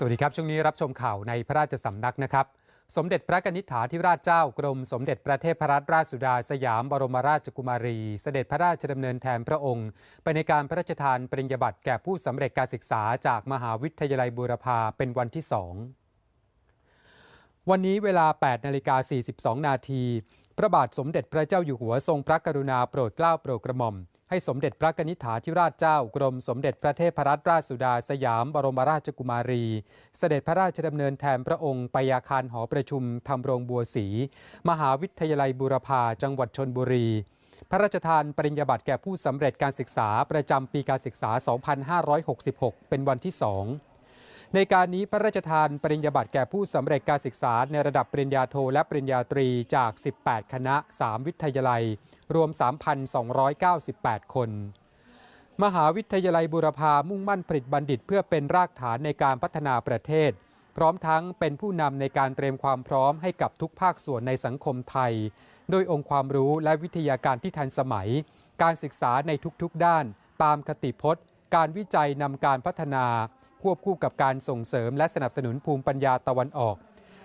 สวัสดีครับ ช่วงนี้รับชมข่าวในพระราชสำนักนะครับ สมเด็จพระกนิษฐาธิราชเจ้ากรม สมเด็จพระเทพรัตนราชสุดาสยามบรมราชกุมารี เสด็จพระราชดำเนินแทนพระองค์ ไปในการพระราชทานปริญญาบัตรแก่ผู้สำเร็จการศึกษาจากมหาวิทยาลัยบูรพาเป็นวันที่สองวันนี้เวลา 8 นาฬิกา 42 นาที พระบาทสมเด็จพระเจ้าอยู่หัวทรงพระกรุณาโปรดเกล้าโปรดกระหม่อม ให้สมเด็จพระกนิษฐาธิราชเจ้ากรมสมเด็จพระเทพรัตนราชสุดาสยามบรมราชกุมารี เสด็จพระราชดำเนินแทนพระองค์ไปอาคารหอประชุมธรรมรงบัวศรีมหาวิทยาลัยบูรพาจังหวัดชนบุรี พระราชทานปริญญาบัตรแก่ผู้สำเร็จการศึกษาประจำปีการศึกษา 2566 เป็นวันที่สอง ในการนี้พระราชทานปริญญาบัตรแก่ผู้สำเร็จการศึกษาในระดับปริญญาโทและปริญญาตรีจาก 18 คณะ 3 วิทยาลัย รวม 3,298 คน มหาวิทยาลัยบุรพามุ่งมั่นผลิตบัณฑิต เพื่อเป็นรากฐานในการพัฒนาประเทศ พร้อมทั้งเป็นผู้นำในการเตรียมความพร้อมให้กับทุกภาคส่วนในสังคมไทย โดยองค์ความรู้และวิทยาการที่ทันสมัย การศึกษาในทุกๆด้าน ตามคติพจน์ การวิจัยนำการพัฒนา ควบคู่กับการส่งเสริมและสนับสนุนภูมิปัญญาตะวันออก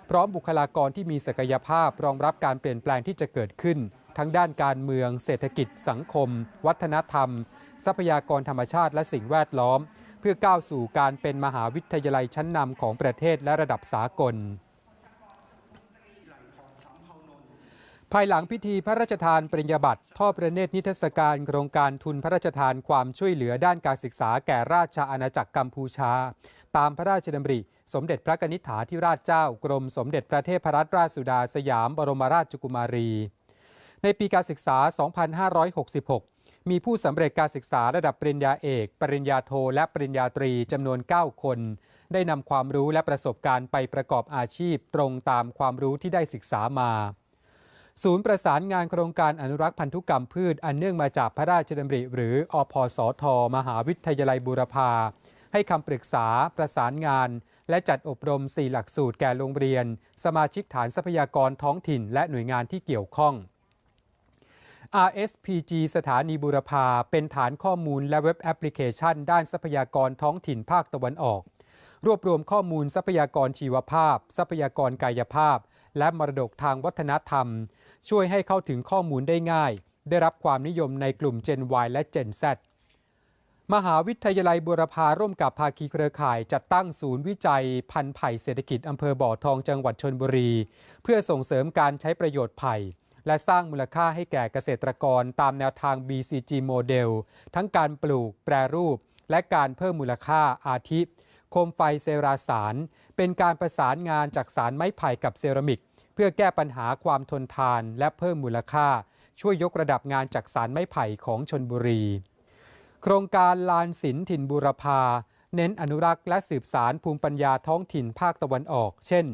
พร้อมบุคลากรที่มีศักยภาพรองรับการเปลี่ยนแปลงที่จะเกิดขึ้น ทั้งด้านการเมือง เศรษฐกิจ สังคม วัฒนธรรม ทรัพยากรธรรมชาติและสิ่งแวดล้อม เพื่อก้าวสู่การเป็นมหาวิทยาลัยชั้นนำของประเทศและระดับสากล ภายหลังพิธีพระราชทานปริญญาบัตรท่อประเนตรนิทรรศการโครงการทุนพระราชทานความช่วยเหลือด้านการศึกษาแก่ราชอาณาจักรกัมพูชา ตามพระราชดำริ สมเด็จพระกนิษฐาธิราชเจ้ากรมสมเด็จพระเทพรัตนราชสุดาสยามบรมราชกุมารี ในปีการศึกษา 2566 มีผู้สำเร็จการศึกษาระดับปริญญาเอก ปริญญาโท และปริญญาตรีจำนวน 9 คน ได้นำความรู้และประสบการณ์ไปประกอบอาชีพตรงตามความรู้ที่ได้ศึกษามา ศูนย์ประสานงานโครงการอนุรักษ์พันธุกรรมพืชอันเนื่องมาจากพระราชดำริ หรืออพสท มหาวิทยาลัยบูรพา ให้คำปรึกษาประสานงาน และจัดอบรม 4 หลักสูตรแก่โรงเรียน สมาชิกฐานทรัพยากรท้องถิ่น และหน่วยงานที่เกี่ยวข้อง RSPG สถานีบูรพาเป็นฐานข้อมูลและเว็บแอปพลิเคชัน ด้านทรัพยากรท้องถิ่นภาคตะวันออก รวบรวมข้อมูลทรัพยากรชีวภาพ ทรัพยากรกายภาพ และมรดกทางวัฒนธรรม ช่วยให้เข้าถึงข้อมูลได้ง่าย ได้รับความนิยมในกลุ่ม Gen Y และ Gen Z มหาวิทยาลัยบูรพาร่วมกับภาคีเครือข่าย จัดตั้งศูนย์วิจัยพันธุ์ไผ่เศรษฐกิจอำเภอบ่อทองจังหวัดชนบุรี เพื่อส่งเสริมการใช้ประโยชน์ไผ่ และสร้างมูลค่าให้แก่เกษตรกรตามแนวทาง BCG โมเดล ทั้งการปลูก แปรรูป และการเพิ่มมูลค่าอาทิ โคมไฟเซราสาร เป็นการประสานงานจากสารไม้ไผ่กับเซรามิก เพื่อแก้ปัญหาความทนทานและเพิ่มมูลค่า ช่วยยกระดับงานจากสารไม้ไผ่ของชนบุรี โครงการลานศิลป์ถิ่นบูรพาเน้นอนุรักษ์และสืบสารภูมิปัญญาท้องถิ่นภาคตะวันออก เช่น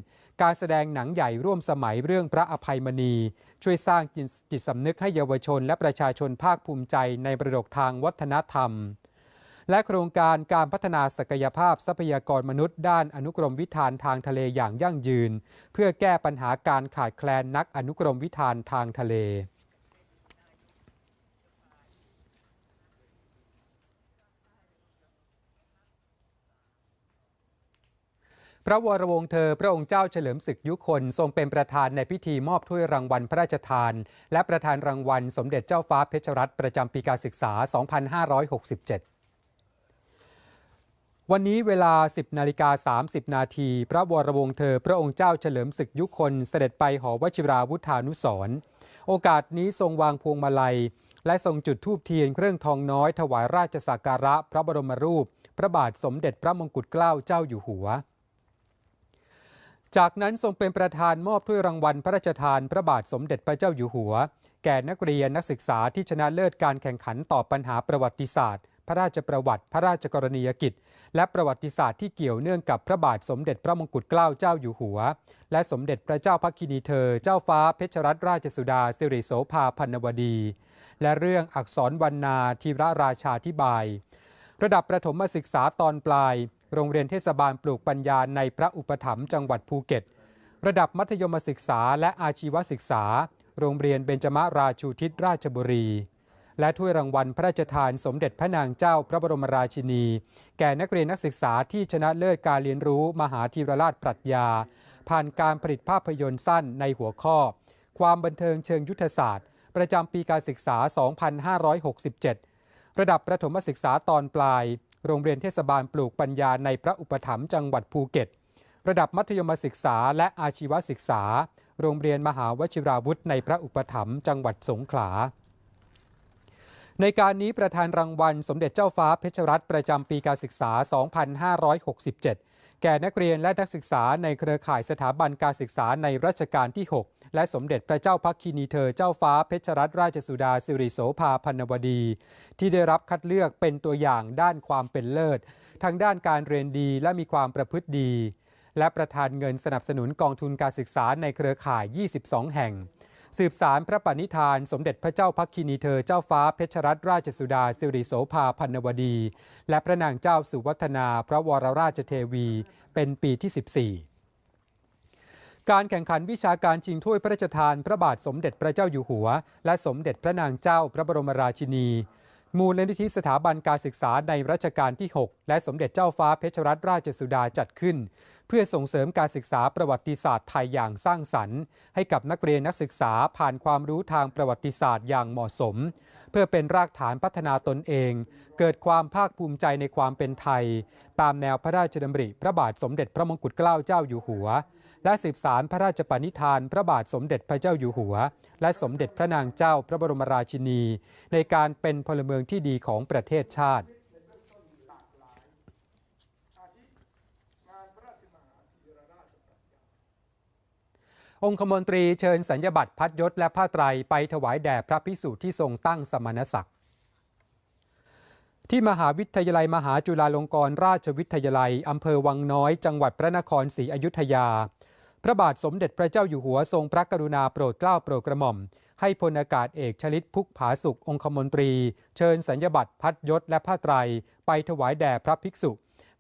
การแสดงหนังใหญ่ร่วมสมัยเรื่องพระอภัยมณี ช่วยสร้างจิตสำนึกให้เยาวชนและประชาชนภาคภูมิใจในประดกทางวัฒนธรรม และโครงการการพัฒนาศักยภาพทรัพยากรมนุษย์ด้านอนุกรมวิธานทางทะเลอย่างยั่งยืน เพื่อแก้ปัญหาการขาดแคลนนักอนุกรมวิธานทางทะเลพระวรวงศ์เธอ พระองค์เจ้าเฉลิมศึกยุคน ทรงเป็นประธานในพิธีมอบถ้วยรางวัลพระราชทาน และประธานรางวัลสมเด็จเจ้าฟ้าเพชรรัตน์ประจำปีการศึกษา 2567 วันนี้เวลา 10นาฬิกา30 นาที พระวรวงศ์เธอพระองค์เจ้าเฉลิมศึกยุคนเสด็จไปหอวชิราวุธานุสรโอกาสนี้ทรงวางพวงมาลัย และทรงจุดธูปเทียนเครื่องทองน้อยถวายราชสักการะพระบรมรูป พระบาทสมเด็จพระมงกุฎเกล้าเจ้าอยู่หัว จากนั้นทรงเป็นประธานมอบถ้วยรางวัลพระราชทานพระบาทสมเด็จพระเจ้าอยู่หัว แก่นักเรียนนักศึกษาที่ชนะเลิศการแข่งขันตอบปัญหาประวัติศาสตร์ พระราชประวัติ พระราชกรณียกิจ และประวัติศาสตร์ที่เกี่ยวเนื่องกับพระบาทสมเด็จพระมงกุฎเกล้าเจ้าอยู่หัว และสมเด็จพระเจ้าพักคินีเธอ เจ้าฟ้าเพชรรัตนราชสุดาสิริโสภาพันวดี และเรื่องอักษรวรรณาธีระราชาธิบาย ระดับประถมศึกษาตอนปลาย โรงเรียนเทศบาลปลูกปัญญาในพระอุปถัมภ์จังหวัดภูเก็ต ระดับมัธยมศึกษาและอาชีวศึกษา โรงเรียนเบญจมาราชูทิศราชบุรี และถ้วยรางวัลพระราชทานสมเด็จพระนางเจ้าพระบรมราชินี แก่นักเรียนนักศึกษาที่ชนะเลิศการเรียนรู้มหาธีรราชปรัชญา ผ่านการผลิตภาพยนตร์สั้นในหัวข้อ ความบันเทิงเชิงยุทธศาสตร์ ประจำปีการศึกษา 2567 ระดับประถมศึกษาตอนปลาย โรงเรียนเทศบาลปลูกปัญญาในพระอุปถัมภ์จังหวัดภูเก็ต ระดับมัธยมศึกษาและอาชีวศึกษา โรงเรียนมหาวชิราวุธในพระอุปถัมภ์จังหวัดสงขลา ในการนี้ประธานรางวัลสมเด็จเจ้าฟ้าเพชรรัตน์ประจำปีการศึกษา 2567 แก่นักเรียนและนักศึกษาในเครือข่ายสถาบันการศึกษาในรัชกาลที่ 6 และสมเด็จพระเจ้าพักคีนีเธอเจ้าฟ้าเพชรรัตนราชสุดาสิริโสภาพันวดี ที่ได้รับคัดเลือกเป็นตัวอย่างด้านความเป็นเลิศทั้งด้านการเรียนดีและมีความประพฤติดี และประธานเงินสนับสนุนกองทุนการศึกษาในเครือข่าย 22 แห่ง สืบสารพระปณิธาน สมเด็จพระเจ้าพักคีนีเธอเจ้าฟ้าเพชรรัตนราชสุดาสิริโสภาพันวดี และพระนางเจ้าสุวัฒนาพระวรราชเทวี เป็นปีที่ 14การแข่งขันวิชาการชิงถ้วยพระราชทาน พระบาทสมเด็จพระเจ้าอยู่หัว และสมเด็จพระนางเจ้าพระบรมราชินี มูลนิธิสถาบันการศึกษาในรัชกาลที่ 6 และสมเด็จเจ้าฟ้าเพชรรัตนราชสุดาจัดขึ้น เพื่อส่งเสริมการศึกษาประวัติศาสตร์ไทยอย่างสร้างสรรค์ ให้กับนักเรียนนักศึกษาผ่านความรู้ทางประวัติศาสตร์อย่างเหมาะสม เพื่อเป็นรากฐานพัฒนาตนเอง เกิดความภาคภูมิใจในความเป็นไทย ตามแนวพระราชดำริพระบาทสมเด็จพระมงกุฎเกล้าเจ้าอยู่หัว และสืบสารพระราชปณิธานพระบาทสมเด็จพระเจ้าอยู่หัว และสมเด็จพระนางเจ้าพระบรมราชินี ในการเป็นพลเมืองที่ดีของประเทศชาติองคมนตรีเชิญสัญญบัตรพัดยศและผ้าไตรไปถวายแด่พระพิสุที่ทรงตั้งสมณศักดิ์ที่มหาวิทยาลัยมหาจุฬาลงกรณราชวิทยาลัยอำเภอวังน้อย จังหวัดพระนครศรีอยุธยา พระบาทสมเด็จพระเจ้าอยู่หัวทรงพระกรุณาโปรดเกล้าโปรดกระหม่อม ให้พลอากาศเอกชลิตพุกผาสุของคมนตรี เชิญสัญญบัตรพัดยศและผ้าไตร ไปถวายแด่พระภิกษุ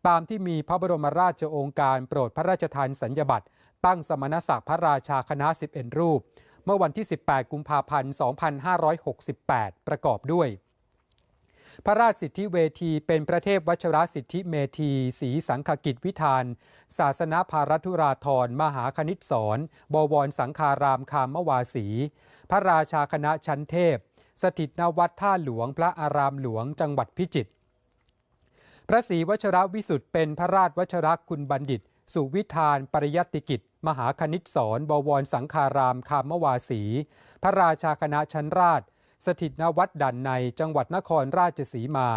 ตามที่มีพระบรมราชโองการโปรดพระราชทานสัญญบัตรตั้งสมณศักดิ์พระราชาคณะ 11 รูป เมื่อวันที่ 18 กุมภาพันธ์ 2568 ประกอบด้วย พระราชสิทธิเวทีเป็นพระเทพวชรสิทธิเมธีศรีสังฆกิจวิธาน ศาสนาภารธุราธรมหาคณิตสอนบวรสังคารามคามวาสี พระราชาคณะชั้นเทพ สถิตนวัดท่าหลวงพระอารามหลวงจังหวัดพิจิตรพระศรีวชรวิสุทธ์เป็นพระราชวชรคุณบัณฑิต สุวิธานปริยัติกิจ มหาคณิตสอนบวรสังคารามคามวาสี พระราชาคณะชั้นราช สถิตนวัดดันในจังหวัดนครราชสีมา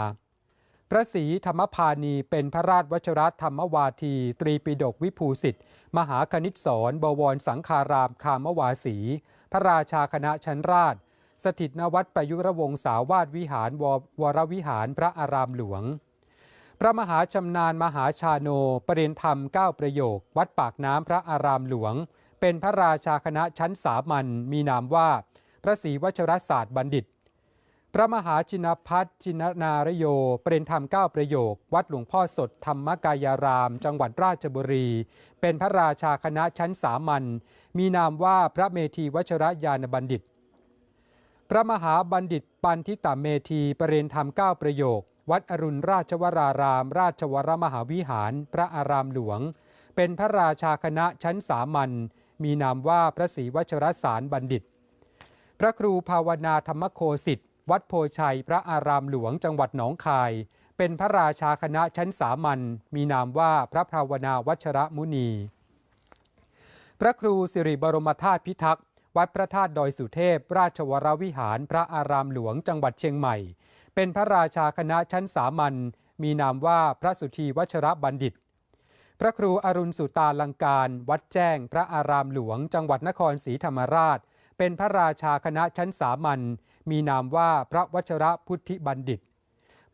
พระศรีธรรมพานีเป็นพระราชวชรธรรมวาที ตรีปิฎกวิภูสิทธิ์ มหาคณิตสอนบวรสังคารามคามวาสี พระราชาคณะชั้นราช สถิตนวัดประยุรวงศาวาสวิหารววรวิหารพระอารามหลวง พระมหาชำนาญมหาชาโนปรริยนธรรม 9 ประโยค วัดปากน้ำพระอารามหลวง เป็นพระราชาคณะชั้นสามัญมีนามว่า พระศรีวชรศาสตร์บัณฑิต พระมหาจินพัฒน์จินนารโยปรริยนธรรม 9 ประโยค วัดหลวงพ่อสดธรรมกายาราม จังหวัดราชบุรี เป็นพระราชาคณะชั้นสามัญมีนามว่าพระเมธีวชรยานบัณฑิต พระมหาบัณฑิตปันทิตาเมธีปรริยนธรรม 9 ประโยค วัดอรุณราชวราราม ราชวรมหาวิหาร พระอารามหลวง เป็นพระราชาคณะชั้นสามัญมีนามว่าพระศรีวชรสารบัณฑิต ระครูภาวนาธรรมโคสิทธิ์วัดโพชัย พระอารามหลวงจังหวัดหนองคาย เป็นพระราชาคณะชั้นสามัญมีนามว่าพระภาวนาวัชระมุนี พระครูสิริบรมธาตุพิทักษ์วัดพระธาตุดอยสุเทพ ราชวรวิหารพระอารามหลวงจังหวัดเชียงใหม่ เป็นพระราชาคณะชั้นสามัญมีนามว่าพระสุธีวัชระบัณฑิต พระครูอรุณสุตาลังการ วัดแจ้ง พระอารามหลวง จังหวัดนครศรีธรรมราช เป็นพระราชาคณะชั้นสามัญมีนามว่าพระวชระพุทธิบัณฑิต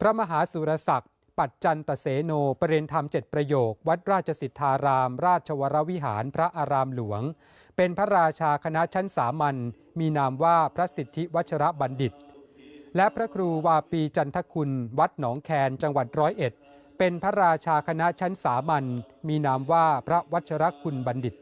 พระมหาสุรศักดิ์ปัจจันตเสโนปรริยนธรรมเจ็ดประโยค วัดราชสิทธาราม ราชวรวิหารพระอารามหลวง เป็นพระราชาคณะชั้นสามัญมีนามว่าพระสิทธิวัชระบัณฑิต และพระครูวาปีจันทคุณ วัดหนองแคนจังหวัดร้อยเอ็ดเป็นพระราชาคณะชั้นสามัญมีนามว่าพระวัชรคุณบัณฑิต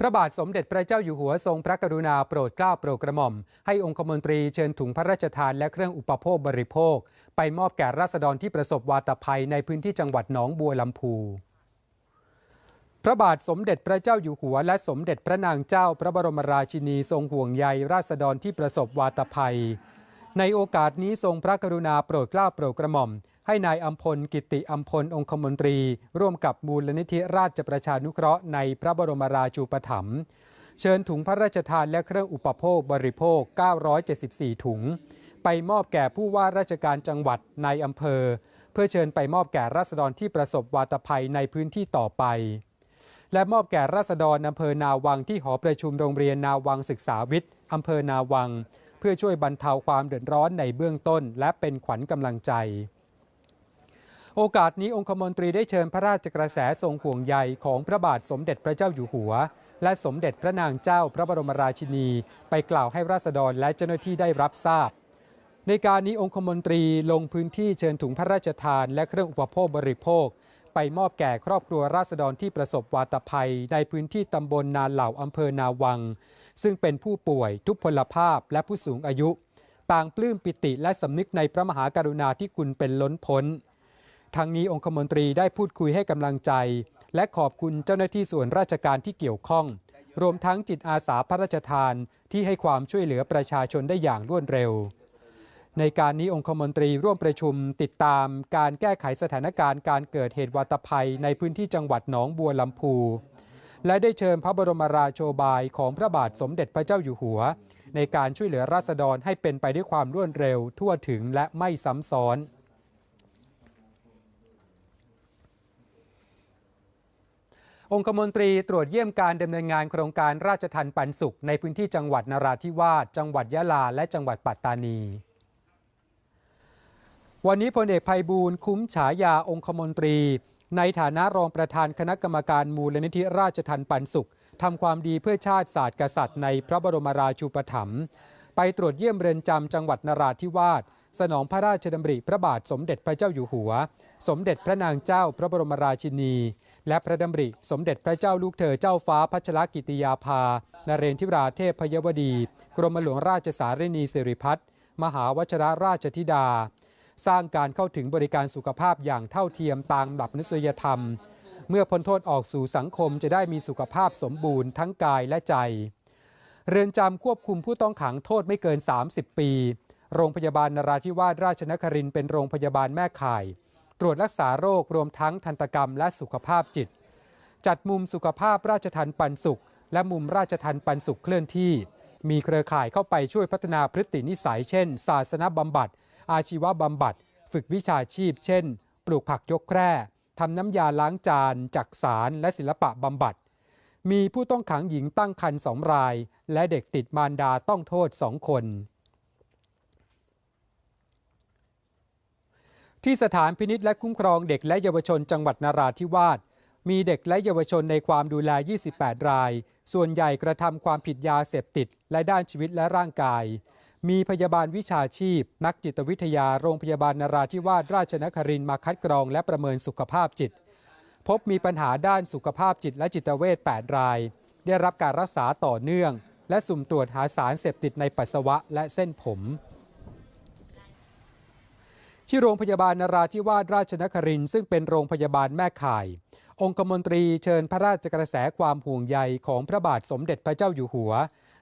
พระบาทสมเด็จพระเจ้าอยู่หัวทรงพระกรุณาโปรดเกล้าโปรดกระหม่อม ให้องคมนตรีเชิญถุงพระราชทานและเครื่องอุปโภคบริโภค ไปมอบแก่ราษฎรที่ประสบวาตภัยในพื้นที่จังหวัดหนองบัวลำพูพระบาทสมเด็จพระเจ้าอยู่หัว และสมเด็จพระนางเจ้าพระบรมราชินีทรงห่วงใยราษฎรที่ประสบวาตภัย ในโอกาสนี้ทรงพระกรุณาโปรดเกล้าโปรดกระหม่อม ให้นายอัมพลกิติอัมพลองคมนตรี ร่วมกับมูลนิธิราชประชานุเคราะห์ในพระบรมราชูปถัมภ์เชิญถุงพระราชทานและเครื่องอุปโภคบริโภค 974 ถุง ไปมอบแก่ผู้ว่าราชการจังหวัดในอำเภอ เพื่อเชิญไปมอบแก่ราษฎรที่ประสบวาตภัยในพื้นที่ต่อไป และมอบแก่ราษฎรอำเภอนาวังที่หอประชุมโรงเรียนนาวังศึกษาวิทย์อำเภอนาวัง เพื่อช่วยบรรเทาความเดือดร้อนในเบื้องต้น และเป็นขวัญกำลังใจ โอกาสนี้องคมนตรีได้เชิญพระราชกระแสทรงห่วงใยของพระบาทสมเด็จพระเจ้าอยู่หัว และสมเด็จพระนางเจ้าพระบรมราชินี ไปกล่าวให้ราษฎรและเจ้าหน้าที่ได้รับทราบ ในการนี้องคมนตรีลงพื้นที่เชิญถุงพระราชทานและเครื่องอุปโภคบริโภค ไปมอบแก่ครอบครัวราษฎรที่ประสบวาตภัย ในพื้นที่ตำบลนาเหล่าอำเภอนาวัง ซึ่งเป็นผู้ป่วยทุพพลภาพและผู้สูงอายุ ต่างปลื้มปิติและสำนึกในพระมหากรุณาที่คุณเป็นล้นพ้น ทั้งนี้องคมนตรีได้พูดคุยให้กำลังใจ และขอบคุณเจ้าหน้าที่ส่วนราชการที่เกี่ยวข้อง รวมทั้งจิตอาสาพระราชทานที่ให้ความช่วยเหลือประชาชนได้อย่างรวดเร็ว ในการนี้องคมนตรีร่วมประชุมติดตามการแก้ไขสถานการณ์การเกิดเหตุวาตภัยในพื้นที่จังหวัดหนองบัวลำพู และได้เชิญพระบรมราโชบายของพระบาทสมเด็จพระเจ้าอยู่หัว ในการช่วยเหลือราษฎรให้เป็นไปด้วยความรวดเร็ว ทั่วถึงและไม่ซ้ำซ้อน องคมนตรีตรวจเยี่ยมการดำเนินงานโครงการราชทันปันสุข ในพื้นที่จังหวัดนราธิวาสจังหวัดยะลา และจังหวัดปัตตานีวันนี้พลเอกภัยบูลย์คุ้มฉายาองคมนตรี ในฐานะรองประธานคณะกรรมการมูลนิธิราชทันปันสุขทำความดีเพื่อชาติศาสตร์กษัตริย์ในพระบรมราชูปถัมภ์ไปตรวจเยี่ยมเรือนจำจังหวัดนราธิวาสสนองพระราชดำริพระบาทสมเด็จพระเจ้าอยู่หัว สมเด็จพระนางเจ้าพระบรมราชินี และพระดำริ สมเด็จพระเจ้าลูกเธอเจ้าฟ้าพัชรกิติยาภา นเรนทิราเทพพยวดี กรมหลวงราชสารินีสิริพัฒน์มหาวชรราชธิดา สร้างการเข้าถึงบริการสุขภาพอย่างเท่าเทียมตามหลักมนุษยธรรม เมื่อพ้นโทษออกสู่สังคมจะได้มีสุขภาพสมบูรณ์ทั้งกายและใจ เรือนจำควบคุมผู้ต้องขังโทษไม่เกิน 30 ปี โรงพยาบาลนราธิวาสราชนครินเป็นโรงพยาบาลแม่ข่าย ตรวจรักษาโรครวมทั้งทันตกรรมและสุขภาพจิต จัดมุมสุขภาพราชทันปันสุข และมุมราชทันปันสุขเคลื่อนที่ มีเครือข่ายเข้าไปช่วยพัฒนาพฤตินิสัย เช่น ศาสนบำบัด อาชีวบำบัด ฝึกวิชาชีพ เช่น ปลูกผักยกแคร่ทำน้ำยาล้างจานจักสารและศิลปะบำบัด มีผู้ต้องขังหญิงตั้งครรภ์สองราย และเด็กติดมารดาต้องโทษสองคน ที่สถานพินิษและคุ้มครองเด็กและเยาวชนจังหวัดนราธิวาสมีเด็กและเยาวชนในความดูแล 28 ราย ส่วนใหญ่กระทำความผิดยาเสพติด และด้านชีวิตและร่างกาย มีพยาบาลวิชาชีพ นักจิตวิทยาโรงพยาบาลนราธิวาสราชนครินมาคัดกรองและประเมินสุขภาพจิต พบมีปัญหาด้านสุขภาพจิตและจิตเวช 8 ราย ได้รับการรักษาต่อเนื่อง และสุ่มตรวจหาสารเสพติดในปัสสาวะและเส้นผม ที่โรงพยาบาลนราธิวาสราชนครินทร์ซึ่งเป็นโรงพยาบาลแม่ข่าย องคมนตรีเชิญพระราชกระแสความห่วงใยของพระบาทสมเด็จพระเจ้าอยู่หัว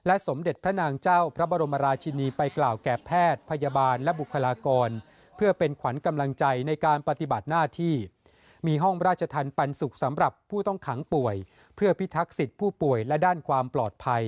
และสมเด็จพระนางเจ้าพระบรมราชินีไปกล่าวแก่แพทย์ พยาบาลและบุคลากร เพื่อเป็นขวัญกำลังใจในการปฏิบัติหน้าที่ มีห้องราชทันปันสุขสำหรับผู้ต้องขังป่วย เพื่อพิทักษ์สิทธิผู้ป่วยและด้านความปลอดภัย